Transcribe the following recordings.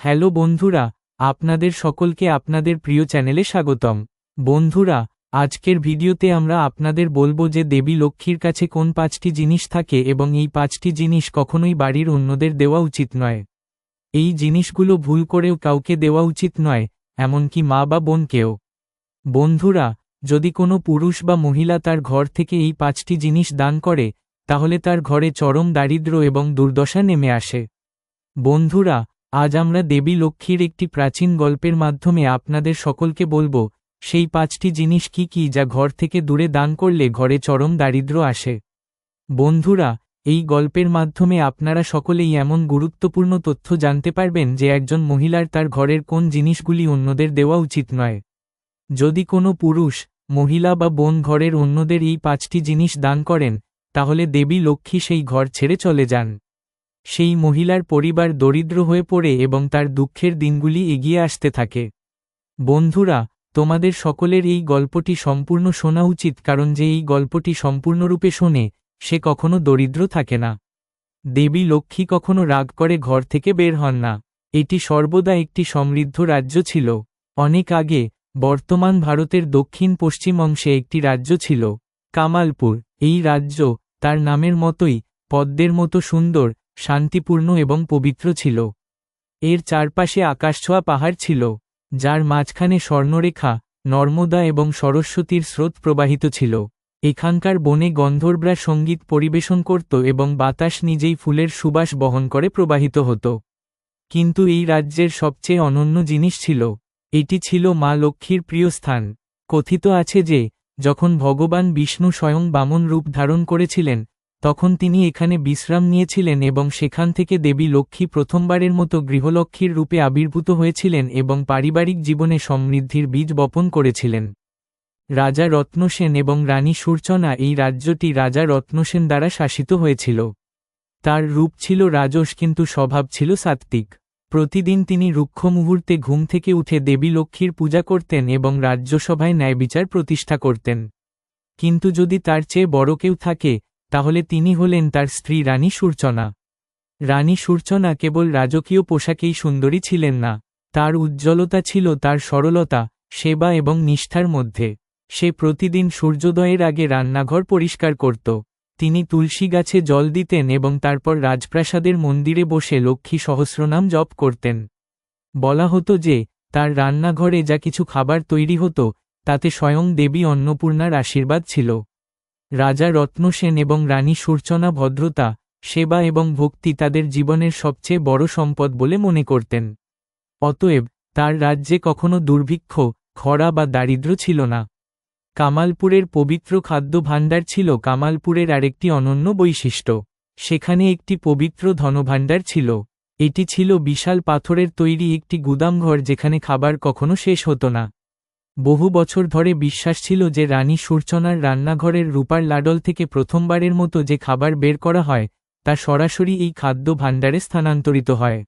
Hello বন্ধুরা, আপনাদের সকলকে আপনাদের প্রিয় চ্যানেলে স্বাগতম। বন্ধুরা, আজকের ভিডিওতে আমরা আপনাদের বলব যে দেবী লক্ষ্মীর কাছে কোন পাঁচটি জিনিস থাকে এবং এই পাঁচটি জিনিস কখনোই বাড়ির অন্যদের দেওয়া উচিত নয়। এই জিনিসগুলো ভুল করেও কাউকে দেওয়া উচিত নয়, এমনকি মা বা বোনকেও। বন্ধুরা, যদি কোনো পুরুষ বা মহিলা তার ঘর থেকে এই পাঁচটি জিনিস দান করে, তাহলে তার ঘরে চরম দারিদ্র্য এবং দুর্দশা নেমে আসে। বন্ধুরা আজ আমরা দেবী লক্ষ্মীর একটি প্রাচীন গল্পের মাধ্যমে আপনাদের সকলকে বলব, সেই পাঁচটি জিনিস কি কি যা ঘর থেকে দূরে দান করলে ঘরে চরম দারিদ্র আসে? বন্ধুরা, এই গল্পের মাধ্যমে আপনারা সকলেই এমন গুরুত্বপূর্ণ তথ্য জানতে পারবেন যে একজন মহিলার তার ঘরের কোন জিনিসগুলি অন্যদের দেওয়া উচিত নয়। যদি কোনো পুরুষ, মহিলা বা বোন ঘরের অন্যদের এই পাঁচটি জিনিস দান করেন, তাহলে দেবী লক্ষ্মী সেই ঘর ছেড়ে চলে যান। সেই মহিলার পরিবার দরিদ্র হয়ে পড়ে এবং তার দুঃখের দিনগুলি এগিয়ে আসতে থাকে। বন্ধুরা, তোমাদের সকলের এই গল্পটি সম্পূর্ণ শোনা উচিত কারণ যে এই গল্পটি সম্পূর্ণরূপে শোনে, সে কখনো দরিদ্র থাকে না। দেবী লক্ষ্মী কখনো রাগ করে ঘর থেকে বের হন না। এটি সর্বদা একটি সমৃদ্ধ রাজ্য ছিল। অনেক আগে, বর্তমান ভারতের দক্ষিণ পশ্চিম অংশে একটি রাজ্য ছিল, কামালপুর। এই রাজ্য, তার নামের মতোই, পদ্মের মতো সুন্দর শান্তিপূর্ণ এবং পবিত্র ছিল। এর চারপাশে আকাশছোঁয়া পাহাড় ছিল, যার মাঝখানে স্বর্ণরেখা, নর্মদা এবং সরস্বতীর স্রোত প্রবাহিত ছিল। এখানকার বনে গন্ধর্বরা সংগীত পরিবেশন করত এবং বাতাস নিজেই ফুলের সুবাস বহন করে প্রবাহিত হতো। কিন্তু এই রাজ্যের সবচেয়ে অনন্য জিনিস ছিল, এটি ছিল মা লক্ষ্মীর প্রিয় স্থান। কথিত আছে যে, যখন ভগবান বিষ্ণু স্বয়ং বামন রূপ ধারণ করেছিলেন তখন তিনি এখানে বিশ্রাম নিয়েছিলেন এবং সেখান থেকে দেবী লক্ষ্মী প্রথমবারের মতো গৃহলক্ষ্মীর রূপে আবির্ভূত হয়েছিলেন এবং পারিবারিক জীবনে সমৃদ্ধির বীজ বপন করেছিলেন। রাজা রত্নসেন এবং রানী সূর্চনা এই রাজ্যটি রাজা রত্নসেন দ্বারা শাসিত হয়েছিল। তার রূপ ছিল রাজস কিন্তু স্বভাব ছিল সাত্ত্বিক। প্রতিদিন তিনি রুক্ষ মুহূর্তে ঘুম থেকে উঠে দেবী লক্ষ্মীর পূজা করতেন এবং রাজ্যসভায় ন্যায়বিচার প্রতিষ্ঠা করতেন। কিন্তু যদি তার চেয়ে বড় কেউ থাকে তাহলে তিনি হলেন তার স্ত্রী রানী সূর্চনা। রানী সূর্চনা কেবল রাজকীয় পোশাকেই সুন্দরী ছিলেন না, তার উজ্জ্বলতা ছিল তার সরলতা, সেবা এবং নিষ্ঠার মধ্যে। সে প্রতিদিন সূর্যোদয়ের আগে রান্নাঘর পরিষ্কার করত। তিনি তুলসী গাছে জল দিতেন এবং তারপর রাজপ্রাসাদের মন্দিরে বসে লক্ষ্মী সহস্রনাম জপ করতেন। বলা হতো যে, তার রান্নাঘরে যা কিছু খাবার তৈরি হতো, তাতে স্বয়ং দেবী অন্নপূর্ণার আশীর্বাদ ছিল। রাজা রত্নসেন এবং রানী সূর্চনা ভদ্রতা, সেবা এবং ভক্তি তাদের জীবনের সবচেয়ে বড় সম্পদ বলে মনে করতেন। অতএব, তার রাজ্যে কখনো দুর্ভিক্ষ, খরা বা দারিদ্র ছিল না। কামালপুরের পবিত্র খাদ্য ভাণ্ডার ছিল কামালপুরের আরেকটি অনন্য বৈশিষ্ট্য। সেখানে একটি পবিত্র ধনভাণ্ডার ছিল। এটি ছিল বিশাল পাথরের তৈরি একটি গুদামঘর যেখানে খাবার কখনো শেষ হতো না। বহু বছর ধরে বিশ্বাস ছিল যে রানী সূর্চনার রান্নাঘরের রূপার লাডল থেকে প্রথমবারের মতো যে খাবার বের করা হয়, তা সরাসরি এই খাদ্য ভাণ্ডারে স্থানান্তরিত হয়।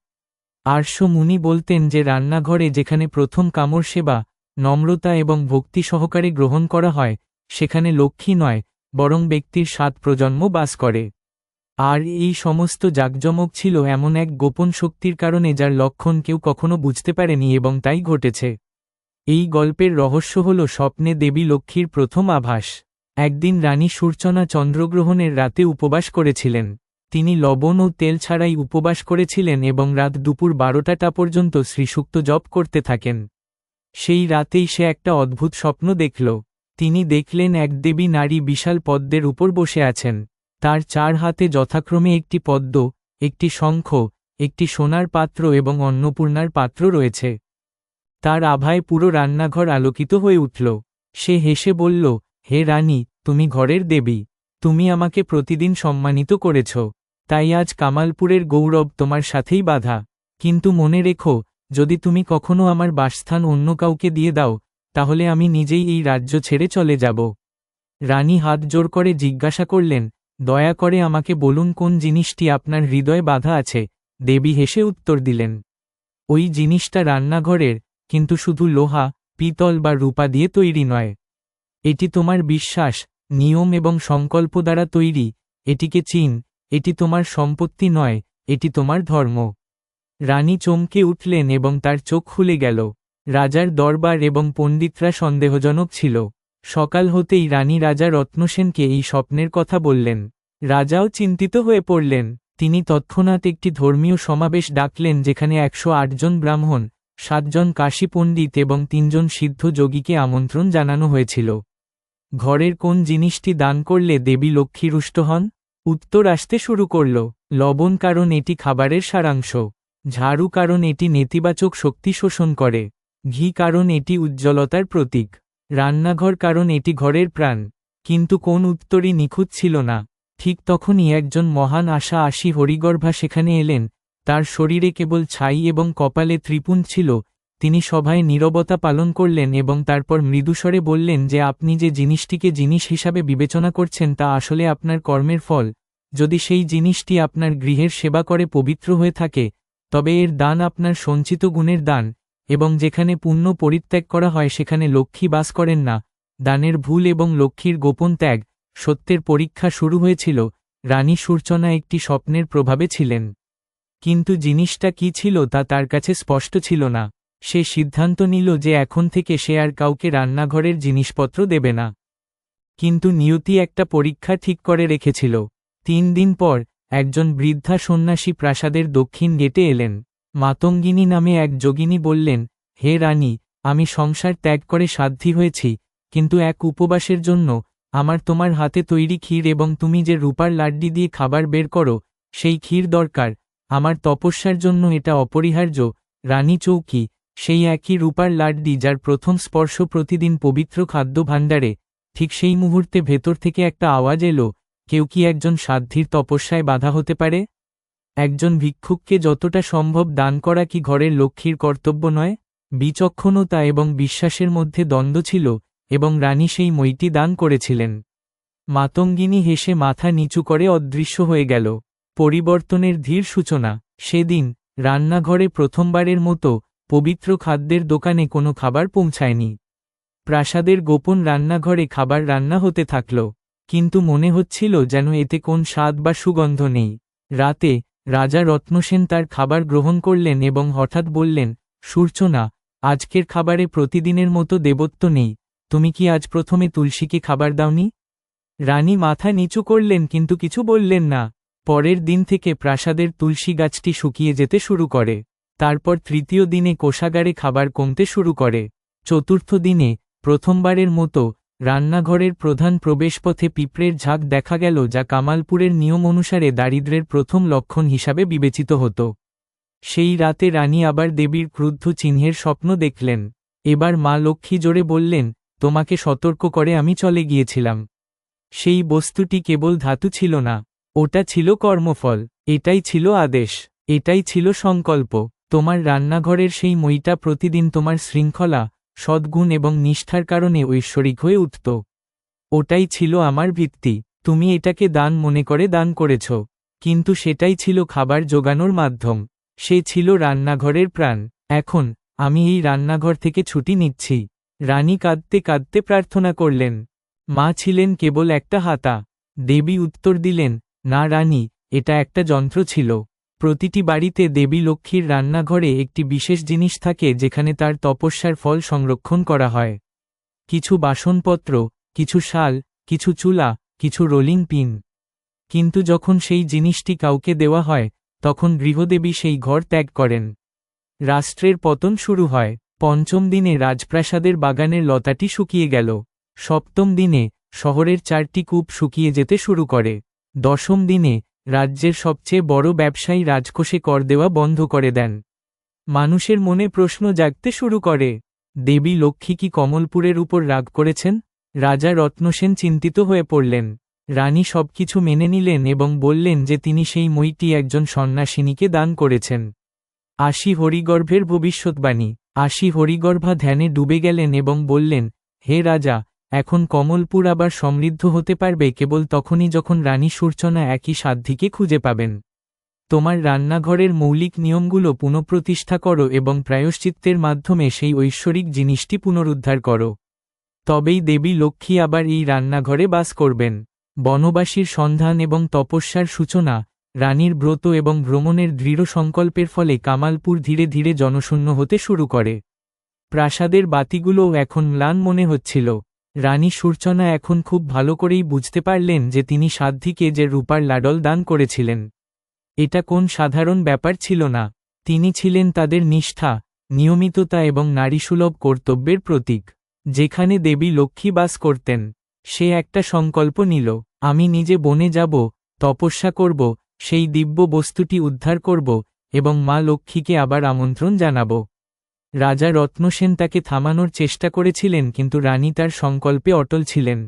আর্শ মুনি বলতেন যে রান্নাঘরে যেখানে প্রথম কামড় সেবা, নম্রতা এবং ভক্তি সহকারে গ্রহণ করা হয়, সেখানে লক্ষ্মী নয়, বরং ব্যক্তির সাত প্রজন্ম বাস করে। আর এই সমস্ত জাকজমক ছিল এমন এক গোপন শক্তির কারণে যার লক্ষণ কেউ কখনো বুঝতে পারেনি এবং তাই ঘটেছে। এই গল্পের রহস্য হল স্বপ্নে দেবী লক্ষ্মীর প্রথম আভাস। একদিন রানী সূর্চনা চন্দ্রগ্রহণের রাতে উপবাস করেছিলেন। তিনি লবণ ও তেল ছাড়াই উপবাস করেছিলেন এবং রাত দুপুর বারোটাটা পর্যন্ত শ্রীসুক্ত জপ করতে থাকেন। সেই রাতেই সে একটা অদ্ভুত স্বপ্ন দেখল। তিনি দেখলেন এক দেবী নারী বিশাল পদ্মের উপর বসে আছেন। তার চার হাতে যথাক্রমে একটি পদ্ম, একটি শঙ্খ, একটি সোনার পাত্র এবং অন্নপূর্ণার পাত্র রয়েছে। তার আভায় পুরো রান্নাঘর আলোকিত হয়ে উঠল। সে হেসে বলল, হে রানী, তুমি ঘরের দেবী। তুমি আমাকে প্রতিদিন সম্মানিত করেছ। তাই আজ কামালপুরের গৌরব তোমার সাথেই বাধা। কিন্তু মনে রেখো, যদি তুমি কখনো আমার বাসস্থান অন্য কাউকে দিয়ে দাও, তাহলে আমি নিজেই এই রাজ্য ছেড়ে চলে যাব রানী হাত জোর করে জিজ্ঞাসা করলেন, দয়া করে আমাকে বলুন কোন জিনিসটি আপনার হৃদয়ে বাধা আছে দেবী হেসে উত্তর দিলেন, ওই জিনিসটা রান্নাঘরের কিন্তু শুধু লোহা, পিতল বা রূপা দিয়ে তৈরি নয়। এটি তোমার বিশ্বাস, নিয়ম এবং সংকল্প দ্বারা তৈরি। এটিকে চিন, এটি তোমার সম্পত্তি নয়, এটি তোমার ধর্ম। রানী চমকে উঠলেন এবং তার চোখ খুলে গেল। রাজার দরবার এবং পণ্ডিতরা সন্দেহজনক ছিল। সকাল হতেই রানী রাজা রত্নসেনকে এই স্বপ্নের কথা বললেন। রাজাও চিন্তিত হয়ে পড়লেন। তিনি তৎক্ষণাৎ একটি ধর্মীয় সমাবেশ ডাকলেন যেখানে একশো জন ব্রাহ্মণ সাতজন কাশী পণ্ডিত এবং তিনজন সিদ্ধ যোগীকে আমন্ত্রণ জানানো হয়েছিল। ঘরের কোন জিনিসটি দান করলে দেবী লক্ষ্মী রুষ্ট হন? উত্তর আসতে শুরু করল, লবণ কারণ এটি খাবারের সারাংশ, ঝাড়ু কারণ এটি নেতিবাচক শক্তি শোষণ করে, ঘি কারণ এটি উজ্জ্বলতার প্রতীক, রান্নাঘর কারণ এটি ঘরের প্রাণ, কিন্তু কোন উত্তরই নিখুঁত ছিল না। ঠিক তখনই একজন মহান আশা আসি হরিগর্ভা সেখানে এলেন তার শরীরে কেবল ছাই এবং কপালে ত্রিপুণ ছিল, তিনি সভায় নীরবতা পালন করলেন এবং তারপর মৃদুস্বরে বললেন যে আপনি যে জিনিসটিকে জিনিস হিসাবে বিবেচনা করছেন তা আসলে আপনার কর্মের ফল। যদি সেই জিনিসটি আপনার গৃহের সেবা করে পবিত্র হয়ে থাকে, তবে এর দান আপনার সঞ্চিত গুণের দান, এবং যেখানে পুণ্য পরিত্যাগ করা হয় সেখানে লক্ষ্মী বাস করেন না। দানের ভুল এবং লক্ষ্মীর গোপন ত্যাগ, সত্যের পরীক্ষা শুরু হয়েছিল, রানী সূর্চনা একটি স্বপ্নের প্রভাবে ছিলেন। কিন্তু জিনিসটা কি ছিল তা তার কাছে স্পষ্ট ছিল না। সে সিদ্ধান্ত নিল যে এখন থেকে সে আর কাউকে রান্নাঘরের জিনিসপত্র দেবে না। কিন্তু নিয়তি একটা পরীক্ষা ঠিক করে রেখেছিল। তিন দিন পর, একজন বৃদ্ধা সন্ন্যাসী প্রাসাদের দক্ষিণ গেটে এলেন। মাতঙ্গিনী নামে এক যোগিনী বললেন, হে রানী, আমি সংসার ত্যাগ করে সাধ্যী হয়েছি, কিন্তু এক উপবাসের জন্য আমার তোমার হাতে তৈরি ক্ষীর এবং তুমি যে রূপার লাড্ডি দিয়ে খাবার বের করো, সেই ক্ষীর দরকার আমার তপস্যার জন্য এটা অপরিহার্য, রানী চৌকি, সেই একই রূপার লাড্ডি যার প্রথম স্পর্শ প্রতিদিন পবিত্র খাদ্য ভাণ্ডারে ঠিক সেই মুহূর্তে ভেতর থেকে একটা আওয়াজ এলো, কেউ কি একজন সাধ্যীর তপস্যায় বাধা হতে পারে? একজন ভিক্ষুককে যতটা সম্ভব দান করা কি ঘরের লক্ষ্মীর কর্তব্য নয়? বিচক্ষণতা এবং বিশ্বাসের মধ্যে দ্বন্দ্ব ছিল, এবং রানী সেই মইটি দান করেছিলেন। মাতঙ্গিনী হেসে মাথা নিচু করে অদৃশ্য হয়ে গেল। পরিবর্তনের ধীর সূচনা। সেদিন, রান্নাঘরে প্রথমবারের মতো পবিত্র খাদ্যের দোকানে কোনো খাবার পৌঁছায়নি। প্রাসাদের গোপন রান্নাঘরে খাবার রান্না হতে থাকল, কিন্তু মনে হচ্ছিল যেন এতে কোন স্বাদ বা সুগন্ধ নেই। রাতে, রাজা রত্নসেন তার খাবার গ্রহণ করলেন এবং হঠাৎ বললেন সূর্চনা আজকের খাবারে প্রতিদিনের মতো দেবত্ব নেই, তুমি কি আজ প্রথমে তুলসীকে খাবার দাওনি? রানী মাথা নিচু করলেন কিন্তু কিছু বললেন না। পরের দিন থেকে প্রাসাদের তুলসী গাছটি শুকিয়ে যেতে শুরু করে। তারপর তৃতীয় দিনে কোষাগারে খাবার কমতে শুরু করে। চতুর্থ দিনে, প্রথমবারের মতো, রান্নাঘরের প্রধান প্রবেশপথে পিঁপড়ের ঝাঁক দেখা গেল যা কামালপুরের নিয়ম অনুসারে দারিদ্রের প্রথম লক্ষণ হিসাবে বিবেচিত হতো। সেই রাতে রানী আবার দেবীর ক্রুদ্ধ চিহ্নের স্বপ্ন দেখলেন। এবার মা লক্ষ্মী জোরে বললেন, তোমাকে সতর্ক করে আমি চলে গিয়েছিলাম। সেই বস্তুটি কেবল ধাতু ছিল না ওটা ছিল কর্মফল, এটাই ছিল আদেশ, এটাই ছিল সংকল্প, তোমার রান্নাঘরের সেই মইটা প্রতিদিন তোমার শৃঙ্খলা, সদ্গুণ এবং নিষ্ঠার কারণে ঐশ্বরিক হয়ে উঠত। ওটাই ছিল আমার ভিত্তি, তুমি এটাকে দান মনে করে দান করেছ, কিন্তু সেটাই ছিল খাবার জোগানোর মাধ্যম, সে ছিল রান্নাঘরের প্রাণ, এখন, আমি এই রান্নাঘর থেকে ছুটি নিচ্ছি। রানী কাঁদতে কাঁদতে প্রার্থনা করলেন। মা ছিলেন কেবল একটা হাতা। দেবী উত্তর দিলেন না, রানী, এটা একটা যন্ত্র ছিল। প্রতিটি বাড়িতে দেবী লক্ষ্মীর রান্নাঘরে একটি বিশেষ জিনিস থাকে যেখানে তার তপস্যার ফল সংরক্ষণ করা হয়। কিছু বাসনপত্র, কিছু শাল, কিছু চুলা, কিছু রোলিং পিন। কিন্তু যখন সেই জিনিসটি কাউকে দেওয়া হয়, তখন গৃহদেবী সেই ঘর ত্যাগ করেন। রাষ্ট্রের পতন শুরু হয়। পঞ্চম দিনে রাজপ্রাসাদের বাগানের লতাটি শুকিয়ে গেল। সপ্তম দিনে শহরের চারটি কূপ শুকিয়ে যেতে শুরু করে। দশম দিনে রাজ্যের সবচেয়ে বড় ব্যবসায়ী রাজকোষে কর দেওয়া বন্ধ করে দেন। মানুষের মনে প্রশ্ন জাগতে শুরু করে, দেবী লক্ষ্মী কি কমলপুরের উপর রাগ করেছেন? রাজা রত্নসেন চিন্তিত হয়ে পড়লেন। রানী সবকিছু মেনে নিলেন এবং বললেন যে তিনি সেই মইটি একজন সন্ন্যাসিনীকে দান করেছেন। আশি হরিগর্ভের ভবিষ্যৎবাণী, আশি হরিগর্ভা ধ্যানে ডুবে গেলেন এবং বললেন, হে রাজা এখন কমলপুর আবার সমৃদ্ধ হতে পারবে কেবল তখনই যখন রানী সূর্চনা একই সাধ্যিকে খুঁজে পাবেন। তোমার রান্নাঘরের মৌলিক নিয়মগুলো পুনঃপ্রতিষ্ঠা করো এবং প্রায়শ্চিত্তের মাধ্যমে সেই ঐশ্বরিক জিনিসটি পুনরুদ্ধার করো। তবেই দেবী লক্ষ্মী আবার এই রান্নাঘরে বাস করবেন। বনবাসীর সন্ধান এবং তপস্যার সূচনা, রানীর ব্রত এবং ভ্রমণের দৃঢ় সংকল্পের ফলে কামালপুর ধীরে ধীরে জনশূন্য হতে শুরু করে। প্রাসাদের বাতিগুলোও এখন ম্লান মনে হচ্ছিল। রানী সূর্চনা এখন খুব ভালো করেই বুঝতে পারলেন যে তিনি সাধ্বীকে যে রূপার লাডল দান করেছিলেন। এটা কোন সাধারণ ব্যাপার ছিল না। তিনি ছিলেন তাদের নিষ্ঠা, নিয়মিততা এবং নারীসুলভ কর্তব্যের প্রতীক। যেখানে দেবী লক্ষ্মী বাস করতেন, সে একটা সংকল্প নিল, আমি নিজে বনে যাব, তপস্যা করব, সেই দিব্য বস্তুটি উদ্ধার করব এবং মা লক্ষ্মীকে আবার আমন্ত্রণ জানাব। রাজা রত্নসেন তাকে থামানোর চেষ্টা করেছিলেন, কিন্তু রানী তার সংকল্পে অটল ছিলেন।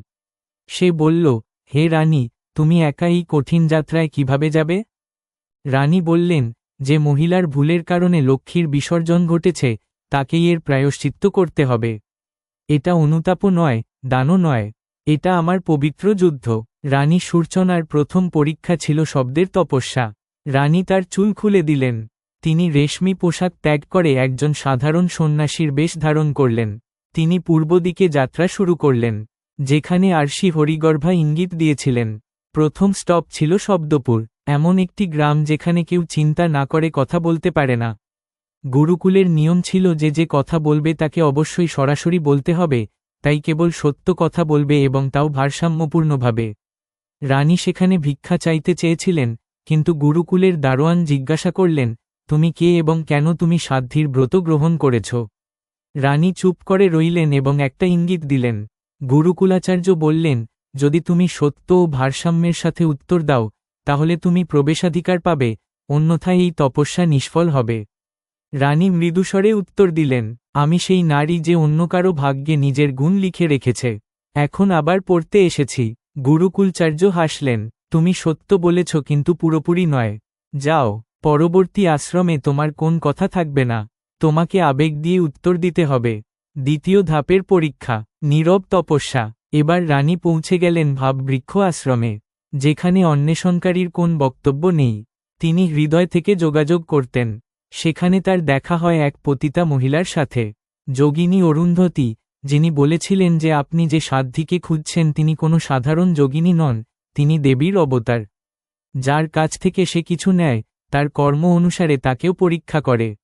সে বলল, হে রানী, তুমি একা এই কঠিন যাত্রায় কীভাবে যাবে? রানী বললেন, যে মহিলার ভুলের কারণে লক্ষ্মীর বিসর্জন ঘটেছে, তাকেই এর প্রায়শ্চিত্ত করতে হবে। এটা অনুতাপও নয়, দানও নয়। এটা আমার পবিত্র যুদ্ধ রানী সূর্চনার প্রথম পরীক্ষা ছিল শব্দের তপস্যা। রানী তার চুল খুলে দিলেন। তিনি রেশমি পোশাক ত্যাগ করে একজন সাধারণ সন্ন্যাসীর বেশ ধারণ করলেন। তিনি পূর্ব দিকে যাত্রা শুরু করলেন, যেখানে আরশি হরিগর্ভা ইঙ্গিত দিয়েছিলেন, প্রথম স্টপ ছিল শব্দপুর, এমন একটি গ্রাম যেখানে কেউ চিন্তা না করে কথা বলতে পারে না। গুরুকুলের নিয়ম ছিল যে যে কথা বলবে তাকে অবশ্যই সরাসরি বলতে হবে, তাই কেবল সত্য কথা বলবে এবং তাও ভারসাম্যপূর্ণভাবে। রানী সেখানে ভিক্ষা চাইতে চেয়েছিলেন, কিন্তু গুরুকুলের দারোয়ান জিজ্ঞাসা করলেন তুমি কে এবং কেন তুমি সাধ্যির ব্রত গ্রহণ করেছ? রানী চুপ করে রইলেন এবং একটা ইঙ্গিত দিলেন। গুরুকুলাচার্য বললেন, যদি তুমি সত্য ও ভারসাম্যের সাথে উত্তর দাও, তাহলে তুমি প্রবেশাধিকার পাবে, অন্যথায় এই তপস্যা নিষ্ফল হবে। রানী মৃদুস্বরে উত্তর দিলেন, আমি সেই নারী যে অন্য কারও ভাগ্যে নিজের গুণ লিখে রেখেছে। এখন আবার পড়তে এসেছি। গুরুকুলচার্য হাসলেন, তুমি সত্য বলেছ কিন্তু পুরোপুরি নয়। যাও। পরবর্তী আশ্রমে তোমার কোন কথা থাকবে না। তোমাকে আবেগ দিয়ে উত্তর দিতে হবে। দ্বিতীয় ধাপের পরীক্ষা, নীরব তপস্যা। এবার রানী পৌঁছে গেলেন ভাববৃক্ষ আশ্রমে, যেখানে অন্বেষণকারীর কোন বক্তব্য নেই। তিনি হৃদয় থেকে যোগাযোগ করতেন। সেখানে তার দেখা হয় এক পতিতা মহিলার সাথে। যোগিনী অরুন্ধতী, যিনি বলেছিলেন যে আপনি যে সাধ্যিকে খুঁজছেন তিনি কোনো সাধারণ যোগিনী নন, তিনি দেবীর অবতার। যার কাছ থেকে সে কিছু নেয় তার কর্ম অনুসারে তাকেও পরীক্ষা করে।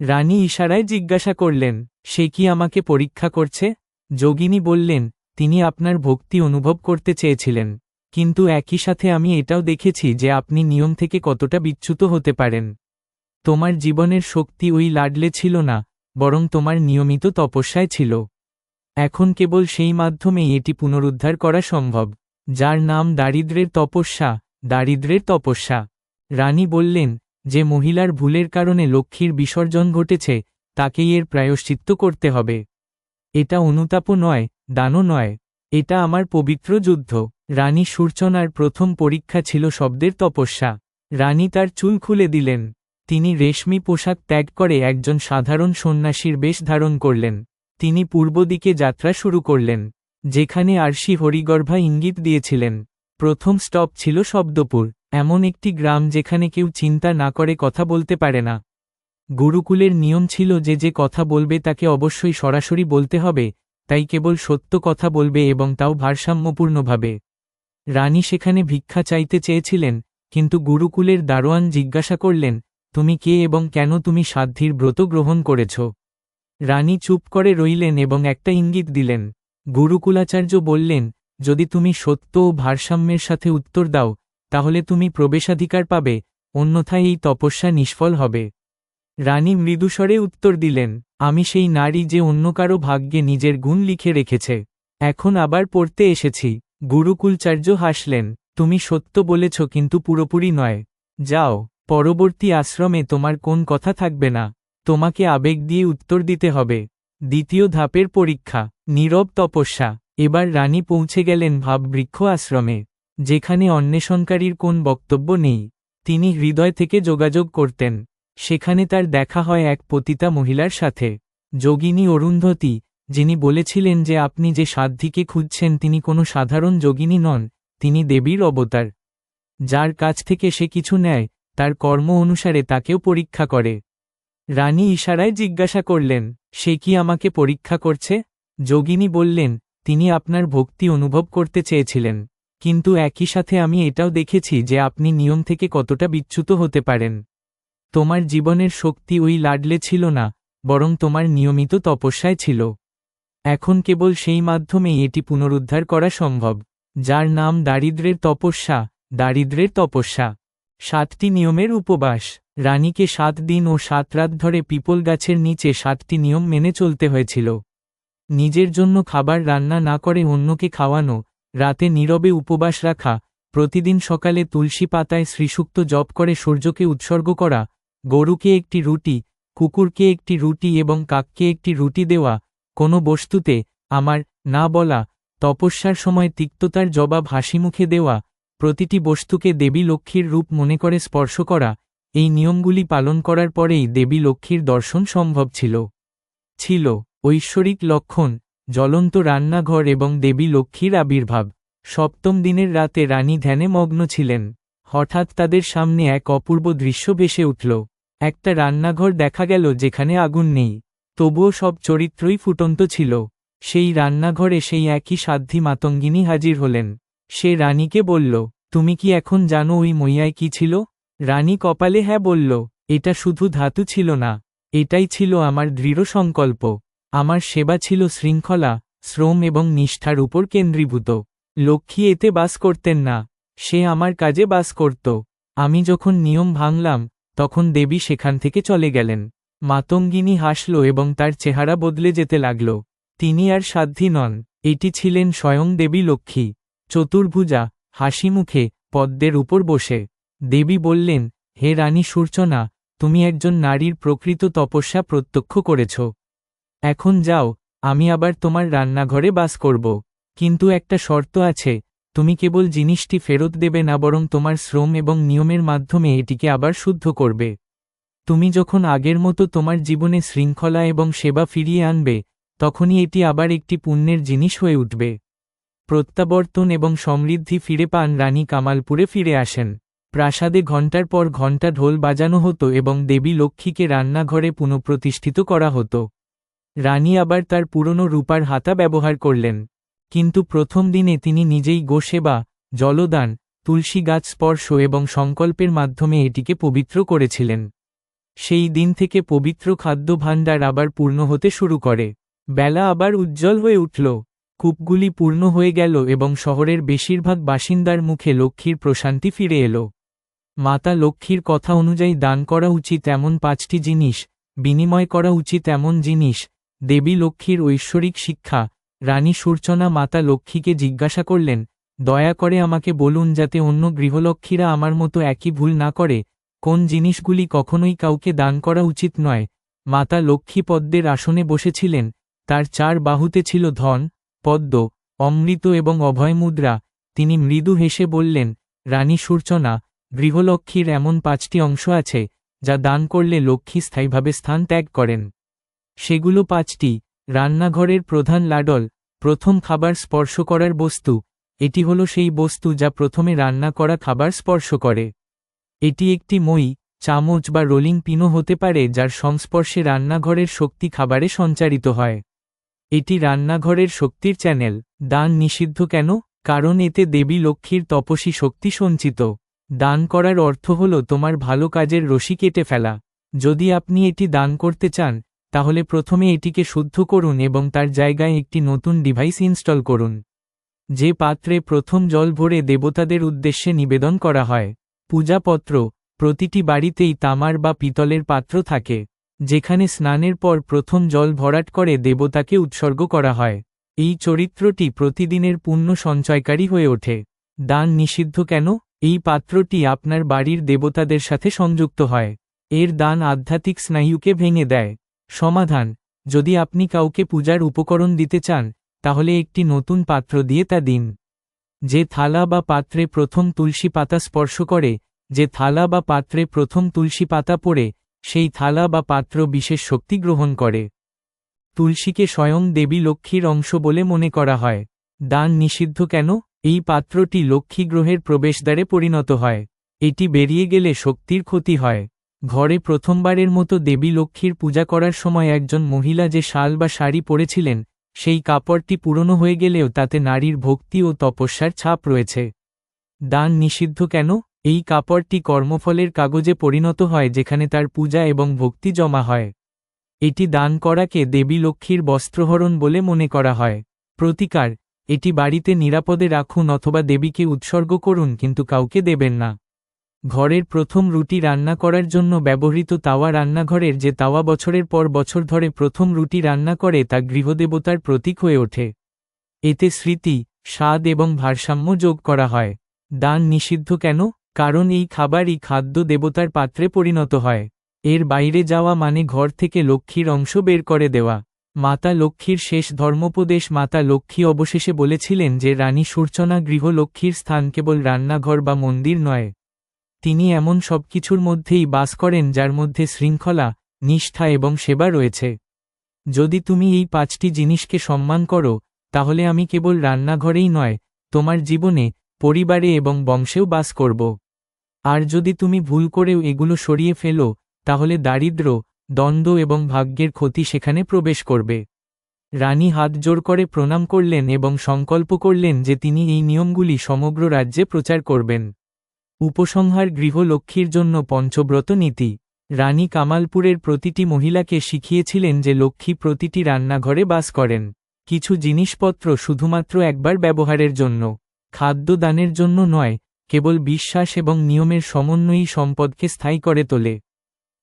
রানী ইশারায় জিজ্ঞাসা করলেন, সে কি আমাকে পরীক্ষা করছে? যোগিনী বললেন, তিনি আপনার ভক্তি অনুভব করতে চেয়েছিলেন, কিন্তু একই সাথে আমি এটাও দেখেছি যে আপনি নিয়ম থেকে কতটা বিচ্যুত হতে পারেন। তোমার জীবনের শক্তি ওই লাডলে ছিল না, বরং তোমার নিয়মিত তপস্যায় ছিল। এখন কেবল সেই মাধ্যমেই এটি পুনরুদ্ধার করা সম্ভব, যার নাম দারিদ্রের তপস্যা দারিদ্রের তপস্যা। রানী বললেন, যে মহিলার ভুলের কারণে লক্ষ্মীর বিসর্জন ঘটেছে, তাকেই এর প্রায়শ্চিত্ত করতে হবে। এটা অনুতাপও নয়, দানও নয়। এটা আমার পবিত্র যুদ্ধ। রানী সূর্চনার প্রথম পরীক্ষা ছিল শব্দের তপস্যা। রানী তার চুল খুলে দিলেন। তিনি রেশমি পোশাক ত্যাগ করে একজন সাধারণ সন্ন্যাসীর বেশ ধারণ করলেন। তিনি পূর্ব দিকে যাত্রা শুরু করলেন, যেখানে আরশি হরিগর্ভা ইঙ্গিত দিয়েছিলেন। প্রথম স্টপ ছিল শব্দপুর। এমন একটি গ্রাম যেখানে কেউ চিন্তা না করে কথা বলতে পারে না। গুরুকুলের নিয়ম ছিল যে যে কথা বলবে তাকে অবশ্যই সরাসরি বলতে হবে, তাই কেবল সত্য কথা বলবে এবং তাও ভারসাম্যপূর্ণভাবে। রানী সেখানে ভিক্ষা চাইতে চেয়েছিলেন, কিন্তু গুরুকুলের দারোয়ান জিজ্ঞাসা করলেন, তুমি কে এবং কেন তুমি সাধ্যির ব্রত গ্রহণ করেছ? রানী চুপ করে রইলেন এবং একটা ইঙ্গিত দিলেন। গুরুকুলাচার্য বললেন, যদি তুমি সত্য ও ভারসাম্যের সাথে উত্তর দাও তাহলে তুমি প্রবেশাধিকার পাবে, অন্যথায় এই তপস্যা নিষ্ফল হবে। রানী মৃদুস্বরে উত্তর দিলেন, আমি সেই নারী যে অন্য কারও ভাগ্যে নিজের গুণ লিখে রেখেছে। এখন আবার পড়তে এসেছি। গুরুকুলচার্য হাসলেন, তুমি সত্য বলেছ কিন্তু পুরোপুরি নয়। যাও, পরবর্তী আশ্রমে তোমার কোন কথা থাকবে না, তোমাকে আবেগ দিয়ে উত্তর দিতে হবে। দ্বিতীয় ধাপের পরীক্ষা, নীরব তপস্যা। এবার রানী পৌঁছে গেলেন ভাববৃক্ষ আশ্রমে। যেখানে অন্বেষণকারীর কোন বক্তব্য নেই, তিনি হৃদয় থেকে যোগাযোগ করতেন। সেখানে তার দেখা হয় এক পতিতা মহিলার সাথে। যোগিনী অরুন্ধতী, যিনি বলেছিলেন যে আপনি যে সাধ্যিকে খুঁজছেন তিনি কোনো সাধারণ যোগিনী নন, তিনি দেবীর অবতার। যার কাছ থেকে সে কিছু নেয়, তার কর্ম অনুসারে তাকেও পরীক্ষা করে। রানী ইশারায় জিজ্ঞাসা করলেন, সে কি আমাকে পরীক্ষা করছে? যোগিনী বললেন, তিনি আপনার ভক্তি অনুভব করতে চেয়েছিলেন। কিন্তু একই সাথে আমি এটাও দেখেছি যে আপনি নিয়ম থেকে কতটা বিচ্যুত হতে পারেন। তোমার জীবনের শক্তি ওই লাডলে ছিল না, বরং তোমার নিয়মিত তপস্যায় ছিল। এখন কেবল সেই মাধ্যমেই এটি পুনরুদ্ধার করা সম্ভব, যার নাম দারিদ্রের তপস্যা দারিদ্রের তপস্যা। সাতটি নিয়মের উপবাস, রানীকে সাত দিন ও সাত রাত ধরে পিপল গাছের নিচে সাতটি নিয়ম মেনে চলতে হয়েছিল। নিজের জন্য খাবার রান্না না করে অন্যকে খাওয়ানো রাতে নীরবে উপবাস রাখা, প্রতিদিন সকালে তুলসী পাতায় শ্রীসুক্ত জপ করে সূর্যকে উৎসর্গ করা, গরুকে একটি রুটি, কুকুরকে একটি রুটি এবং কাককে একটি রুটি দেওয়া, কোনো বস্তুতে, আমার, না বলা, তপস্যার সময় তিক্ততার জবাব হাসিমুখে দেওয়া, প্রতিটি বস্তুকে দেবী লক্ষ্মীর রূপ মনে করে স্পর্শ করা, এই নিয়মগুলি পালন করার পরেই দেবী লক্ষ্মীর দর্শন সম্ভব ছিল। ছিল, ঐশ্বরিক লক্ষণ জ্বলন্ত রান্নাঘর এবং দেবী লক্ষ্মীর আবির্ভাব। সপ্তম দিনের রাতে রানী ধ্যানে মগ্ন ছিলেন। হঠাৎ তাদের সামনে এক অপূর্ব দৃশ্য ভেসে উঠল। একটা রান্নাঘর দেখা গেল যেখানে আগুন নেই। তবুও সব চরিত্রই ফুটন্ত ছিল। সেই রান্নাঘরে সেই একই সাধ্যী মাতঙ্গিনী হাজির হলেন। সে রানীকে বলল, তুমি কি এখন জানো ওই মইয়ায় কি ছিল? রানী কপালে হ্যাঁ বলল, এটা শুধু ধাতু ছিল না। এটাই ছিল আমার দৃঢ় সংকল্প। আমার সেবা ছিল শৃঙ্খলা, শ্রম এবং নিষ্ঠার উপর কেন্দ্রীভূত। লক্ষ্মী এতে বাস করতেন না, সে আমার কাজে বাস করত। আমি যখন নিয়ম ভাঙলাম, তখন দেবী সেখান থেকে চলে গেলেন। মাতঙ্গিনী হাসল এবং তার চেহারা বদলে যেতে লাগল। তিনি আর সাধ্যী নন, এটি ছিলেন স্বয়ং দেবী লক্ষ্মী। চতুর্ভুজা, হাসি মুখে, পদ্মের উপর বসে। দেবী বললেন, হে রানী সূর্চনা, তুমি একজন নারীর প্রকৃত তপস্যা প্রত্যক্ষ করেছ। এখন যাও, আমি আবার তোমার রান্নাঘরে বাস করব। কিন্তু একটা শর্ত আছে, তুমি কেবল জিনিসটি ফেরত দেবে না, বরং তোমার শ্রম এবং নিয়মের মাধ্যমে এটিকে আবার শুদ্ধ করবে। তুমি যখন আগের মতো তোমার জীবনে শৃঙ্খলা এবং সেবা ফিরিয়ে আনবে, তখনই এটি আবার একটি পুণ্যের জিনিস হয়ে উঠবে। প্রত্যাবর্তন এবং সমৃদ্ধি ফিরে পান রানী কামালপুরে ফিরে আসেন। প্রাসাদে ঘণ্টার পর ঘণ্টা ঢোল বাজানো হতো এবং দেবী লক্ষ্মীকে রান্নাঘরে পুনঃপ্রতিষ্ঠিত করা হতো। রানী আবার তার পুরনো রূপার হাতা ব্যবহার করলেন। কিন্তু প্রথম দিনে তিনি নিজেই গোসেবা, জলদান, তুলসী গাছ স্পর্শ এবং সংকল্পের মাধ্যমে এটিকে পবিত্র করেছিলেন। সেই দিন থেকে পবিত্র খাদ্য ভাণ্ডার আবার পূর্ণ হতে শুরু করে। বেলা আবার উজ্জ্বল হয়ে উঠল। কূপগুলি পূর্ণ হয়ে গেল এবং শহরের বেশিরভাগ বাসিন্দার মুখে লক্ষ্মীর প্রশান্তি ফিরে এলো। মাতা লক্ষ্মীর কথা অনুযায়ী দান করা উচিত এমন পাঁচটি জিনিস, বিনিময় করা উচিত এমন জিনিস দেবী লক্ষ্মীর ঐশ্বরিক শিক্ষা, রানী সূর্চনা মাতা লক্ষ্মীকে জিজ্ঞাসা করলেন, দয়া করে আমাকে বলুন যাতে অন্য গৃহলক্ষ্মীরা আমার মতো একই ভুল না করে, কোন জিনিসগুলি কখনোই কাউকে দান করা উচিত নয়। মাতা লক্ষ্মী পদ্মের আসনে বসেছিলেন, তার চার বাহুতে ছিল ধন, পদ্ম, অমৃত এবং অভয় মুদ্রা। তিনি মৃদু হেসে বললেন, রানী সূর্চনা, গৃহলক্ষ্মীর এমন পাঁচটি অংশ আছে, যা দান করলে লক্ষ্মী স্থায়ীভাবে স্থান ত্যাগ করেন। সেগুলো পাঁচটি। রান্নাঘরের প্রধান লাডল, প্রথম খাবার স্পর্শ করার বস্তু। এটি হল সেই বস্তু যা প্রথমে রান্না করা খাবার স্পর্শ করে। এটি একটি মই, চামচ বা রোলিং পিনও হতে পারে যার সংস্পর্শে রান্নাঘরের শক্তি খাবারে সঞ্চারিত হয়। এটি রান্নাঘরের শক্তির চ্যানেল, দান নিষিদ্ধ কেন? কারণ এতে দেবী লক্ষ্মীর তপসী শক্তি সঞ্চিত। দান করার অর্থ হল তোমার ভালো কাজের রশি কেটে ফেলা। যদি আপনি এটি দান করতে চান তাহলে প্রথমে এটিকে শুদ্ধ করুন এবং তার জায়গায় একটি নতুন ডিভাইস ইনস্টল করুন। যে পাত্রে প্রথম জল ভরে দেবতাদের উদ্দেশ্যে নিবেদন করা হয়, পূজাপত্র, প্রতিটি বাড়িতেই তামার বা পিতলের পাত্র থাকে, যেখানে স্নানের পর প্রথম জল ভরাট করে দেবতাকে উৎসর্গ করা হয়। এই চরিত্রটি প্রতিদিনের পুণ্য সঞ্চয়কারী হয়ে ওঠে। দান নিষিদ্ধ কেন? এই পাত্রটি আপনার বাড়ির দেবতাদের সাথে সংযুক্ত হয়। এর দান আধ্যাত্মিক স্নায়ুকে ভেঙে দেয়। সমাধান, যদি আপনি কাউকে পূজার উপকরণ দিতে চান, তাহলে একটি নতুন পাত্র দিয়ে তা দিন। যে থালা বা পাত্রে প্রথম তুলসী পাতা স্পর্শ করে, যে থালা বা পাত্রে প্রথম তুলসী পাতা পড়ে, সেই থালা বা পাত্র বিশেষ শক্তি গ্রহণ করে। তুলসীকে স্বয়ং দেবী লক্ষ্মীর অংশ বলে মনে করা হয়। দান নিষিদ্ধ কেন? এই পাত্রটি লক্ষ্মী গ্রহের প্রবেশদ্বারে পরিণত হয়। এটি বেরিয়ে গেলে শক্তির ক্ষতি হয়। ঘরে প্রথমবারের মতো দেবী লক্ষ্মীর পূজা করার সময় একজন মহিলা যে শাল বা শাড়ি পরেছিলেন, সেই কাপড়টি পুরনো হয়ে গেলেও তাতে নারীর ভক্তি ও তপস্যার ছাপ রয়েছে। দান নিষিদ্ধ কেন? এই কাপড়টি কর্মফলের কাগজে পরিণত হয় যেখানে তার পূজা এবং ভক্তি জমা হয়। এটি দান করাকে দেবী লক্ষ্মীর বস্ত্রহরণ বলে মনে করা হয়। প্রতিকার, এটি বাড়িতে নিরাপদে রাখুন অথবা দেবীকে উৎসর্গ করুন কিন্তু কাউকে দেবেন না। ঘরের প্রথম রুটি রান্না করার জন্য ব্যবহৃত তাওয়া রান্নাঘরের যে তাওয়া বছরের পর বছর ধরে প্রথম রুটি রান্না করে তা গৃহদেবতার প্রতীক হয়ে ওঠে। এতে স্মৃতি, স্বাদ এবং ভারসাম্য যোগ করা হয়। দান নিষিদ্ধ কেন? কারণ এই খাবারই খাদ্য দেবতার পাত্রে পরিণত হয়। এর বাইরে যাওয়া মানে ঘর থেকে লক্ষ্মীর অংশ বের করে দেওয়া। মাতা লক্ষ্মীর শেষ ধর্মোপদেশ মাতা লক্ষ্মী অবশেষে বলেছিলেন যে রানী সূর্চনা গৃহ লক্ষ্মীর স্থান কেবল রান্নাঘর বা মন্দির নয়। তিনি এমন সবকিছুর মধ্যেই বাস করেন যার মধ্যে শৃঙ্খলা, নিষ্ঠা এবং সেবা রয়েছে। যদি তুমি এই পাঁচটি জিনিসকে সম্মান করো, তাহলে আমি কেবল রান্নাঘরেই নয়, তোমার জীবনে, পরিবারে এবং বংশেও বাস করব। আর যদি তুমি ভুল করেও এগুলো সরিয়ে ফেলো, তাহলে দারিদ্র দ্বন্দ্ব এবং ভাগ্যের ক্ষতি সেখানে প্রবেশ করবে। রানী হাত জোর করে প্রণাম করলেন এবং সংকল্প করলেন যে তিনি এই নিয়মগুলি সমগ্র রাজ্যে প্রচার করবেন। উপসংহার গৃহলক্ষ্মীর জন্য পঞ্চব্রত নীতি। রানী কামালপুরের প্রতিটি মহিলাকে শিখিয়েছিলেন যে লক্ষ্মী প্রতিটি রান্নাঘরে বাস করেন। কিছু জিনিসপত্র শুধুমাত্র একবার ব্যবহারের জন্য খাদ্য দানের জন্য নয়, কেবল বিশ্বাস এবং নিয়মের সমন্বয়ী সম্পদকে স্থায়ী করে তোলে।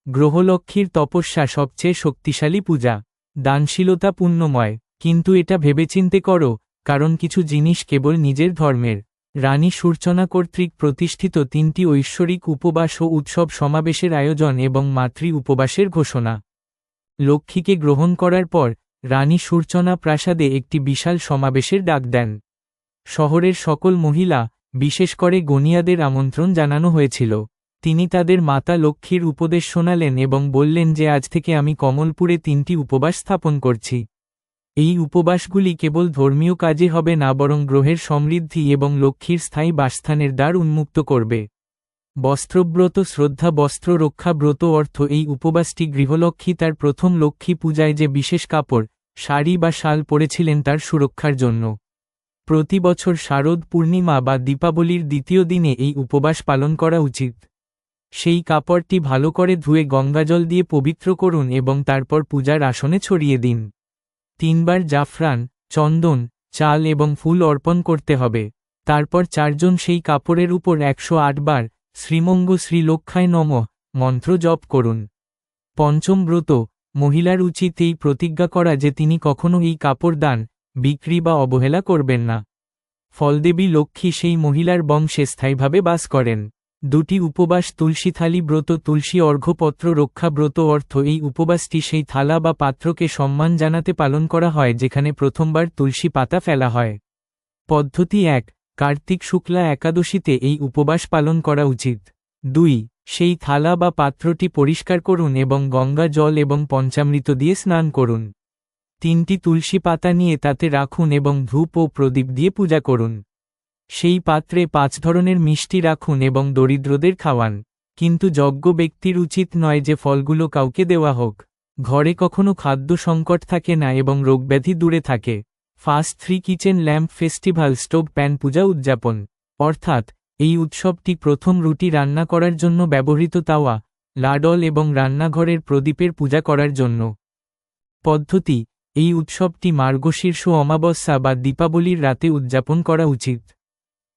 গ্রহলক্ষ্মীর তপস্যা সবচেয়ে শক্তিশালী পূজা। দানশীলতা পুণ্যময় কিন্তু এটা ভেবেচিন্তে করো, কারণ কিছু জিনিস কেবল নিজের ধর্মের। রানী সূর্চনা কর্তৃক প্রতিষ্ঠিত তিনটি ঐশ্বরিক উপবাস ও উৎসব সমাবেশের আয়োজন এবং মাতৃ উপবাসের ঘোষণা। লক্ষ্মীকে গ্রহণ করার পর, রানী সূর্চনা প্রাসাদে একটি বিশাল সমাবেশের ডাক দেন। শহরের সকল মহিলা, বিশেষ করে গনিয়াদের আমন্ত্রণ জানানো হয়েছিল। তিনি তাদের মাতা লক্ষ্মীর উপদেশ শোনালেন এবং বললেন যে, আজ থেকে আমি কমলপুরে তিনটি উপবাস স্থাপন করছি। এই উপবাসগুলি কেবল ধর্মীয় কাজে হবে না বরং গ্রহের সমৃদ্ধি এবং লক্ষ্মীর স্থায়ী বাসস্থানের দ্বার উন্মুক্ত করবে। বস্ত্রব্রত, শ্রদ্ধা, বস্ত্র রক্ষা, ব্রত অর্থ এই উপবাসটি গৃহলক্ষ্মী তার প্রথম লক্ষ্মী পূজায় যে বিশেষ কাপড়, শাড়ি বা শাল পরেছিলেন তার সুরক্ষার জন্য। প্রতি বছর শারদ পূর্ণিমা বা দীপাবলির দ্বিতীয় দিনে এই উপবাস পালন করা উচিত। সেই কাপড়টি ভালো করে ধুয়ে গঙ্গাজল দিয়ে পবিত্র করুন এবং তারপর পূজার আসনে ছড়িয়ে দিন। তিনবার জাফরান, চন্দন, চাল এবং ফুল অর্পণ করতে হবে। তারপর চারজন সেই কাপড়ের উপর একশো বার শ্রীমঙ্গ শ্রীলক্ষায় নম মন্ত্র জপ করুন। পঞ্চম ব্রত, মহিলার উচিত এই প্রতিজ্ঞা করা যে তিনি কখনো এই কাপড় দান, বিক্রি বা অবহেলা করবেন না। ফলদেবী লক্ষ্মী সেই মহিলার বংশে স্থায়ীভাবে বাস করেন। দুটি উপবাস তুলসী থালি ব্রত, তুলসী অর্ঘ্যপত্র, রক্ষা ব্রত অর্থ। এই উপবাসটি সেই থালা বা পাত্রকে সম্মান জানাতে পালন করা হয়, যেখানে প্রথমবার তুলসী পাতা ফেলা হয়। পদ্ধতি এক, কার্তিক শুক্লা একাদশীতে এই উপবাস পালন করা উচিত। দুই, সেই থালা বা পাত্রটি পরিষ্কার করুন এবং গঙ্গা জল এবং পঞ্চামৃত দিয়ে স্নান করুন। তিনটি তুলসী পাতা নিয়ে তাতে রাখুন এবং ধূপ ও প্রদীপ দিয়ে পূজা করুন। সেই পাত্রে পাঁচ ধরনের মিষ্টি রাখুন এবং দরিদ্রদের খাওয়ান। কিন্তু যজ্ঞ ব্যক্তির উচিত নয় যে ফলগুলো কাউকে দেওয়া হোক। ঘরে কখনো খাদ্য সংকট থাকে না এবং রোগব্যাধি দূরে থাকে। First three kitchen lamp festival stove pan puja উদযাপন। অর্থাৎ, এই উৎসবটি প্রথম রুটি রান্না করার জন্য ব্যবহৃত তাওয়া, লাডল এবং রান্নাঘরের প্রদীপের পূজা করার জন্য। পদ্ধতি, এই উৎসবটি মার্গশীর্ষ অমাবস্যা বা দীপাবলির রাতে উদযাপন করা উচিত।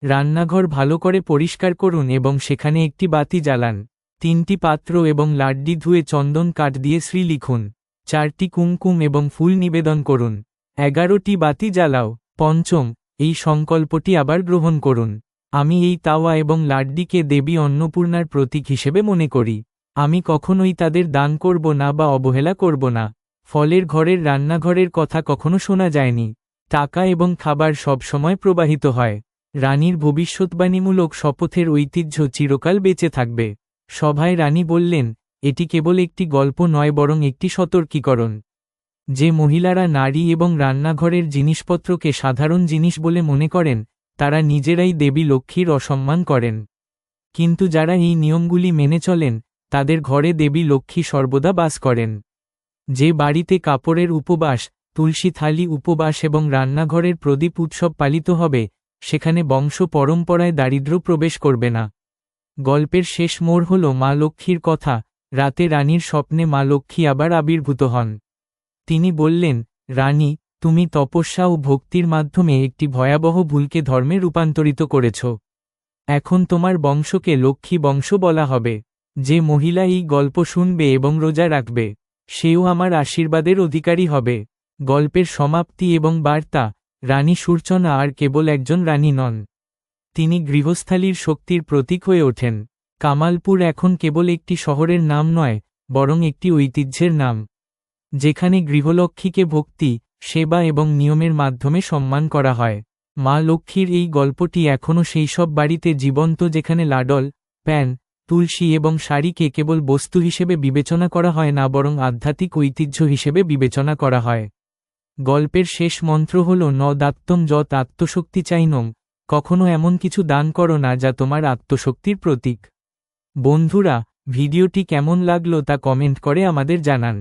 রান্নাঘর ভালো করে পরিষ্কার করুন এবং সেখানে একটি বাতি জ্বালান। তিনটি পাত্র এবং লাড্ডি ধুয়ে চন্দন কাঠ দিয়ে শ্রী লিখুন। চারটি কুমকুম এবং ফুল নিবেদন করুন। এগারোটি বাতি জ্বালাও। পঞ্চম, এই সংকল্পটি আবার গ্রহণ করুন। আমি এই তাওয়া এবং লাড্ডিকে দেবী অন্নপূর্ণার প্রতীক হিসেবে মনে করি। আমি কখনোই তাদের দান করব না বা অবহেলা করব না। ফলের ঘরের রান্নাঘরের কথা কখনো শোনা যায়নি। টাকা এবং খাবার সবসময় প্রবাহিত হয়। রানীর ভবিষ্যৎবাণীমূলক শপথের ঐতিহ্য চিরকাল বেঁচে থাকবে। সভায় রানী বললেন, এটি কেবল একটি গল্প নয়, বরং একটি সতর্কীকরণ। যে মহিলারা নারী এবং রান্নাঘরের জিনিসপত্রকে সাধারণ জিনিস বলে মনে করেন, তারা নিজেরাই দেবী লক্ষ্মীর অসম্মান করেন। কিন্তু যারা এই নিয়মগুলি মেনে চলেন, তাদের ঘরে দেবী লক্ষ্মী সর্বদা বাস করেন। যে বাড়িতে কাপড়ের উপবাস, তুলসী থালি উপবাস এবং রান্নাঘরের প্রদীপ উৎসব পালিত হবে সেখানে বংশ পরম্পরায় দারিদ্র্য প্রবেশ করবে না। গল্পের শেষ মোড় হল মা লক্ষ্মীর কথা, রাতে রানীর স্বপ্নে মা লক্ষ্মী আবার আবির্ভূত হন। তিনি বললেন, রানী, তুমি তপস্যা ও ভক্তির মাধ্যমে একটি ভয়াবহ ভুলকে ধর্মে রূপান্তরিত করেছ। এখন তোমার বংশকে লক্ষ্মী বংশ বলা হবে। যে মহিলা এই গল্প শুনবে এবং রোজা রাখবে, সেও আমার আশীর্বাদের অধিকারী হবে। গল্পের সমাপ্তি এবং বার্তা রানী সূর্চনা আর কেবল একজন রানী নন। তিনি গৃহস্থালীর শক্তির প্রতীক হয়ে ওঠেন। কামালপুর এখন কেবল একটি শহরের নাম নয়, বরং একটি ঐতিহ্যের নাম। যেখানে গৃহলক্ষ্মীকে ভক্তি, সেবা এবং নিয়মের মাধ্যমে সম্মান করা হয়। মা লক্ষ্মীর এই গল্পটি এখনও সেই সব বাড়িতে জীবন্ত যেখানে লাডল, প্যান, তুলসী এবং শাড়িকে কেবল বস্তু হিসেবে বিবেচনা করা হয় না, বরং আধ্যাত্মিক ঐতিহ্য হিসেবে বিবেচনা করা হয়। গল্পের শেষ মন্ত্র হল ন দাত্তম যত আত্মশক্তি চাইনম কখনো এমন কিছু দান করো না যা তোমার আত্মশক্তির প্রতীক। বন্ধুরা, ভিডিওটি কেমন লাগল তা কমেন্ট করে আমাদের জানান।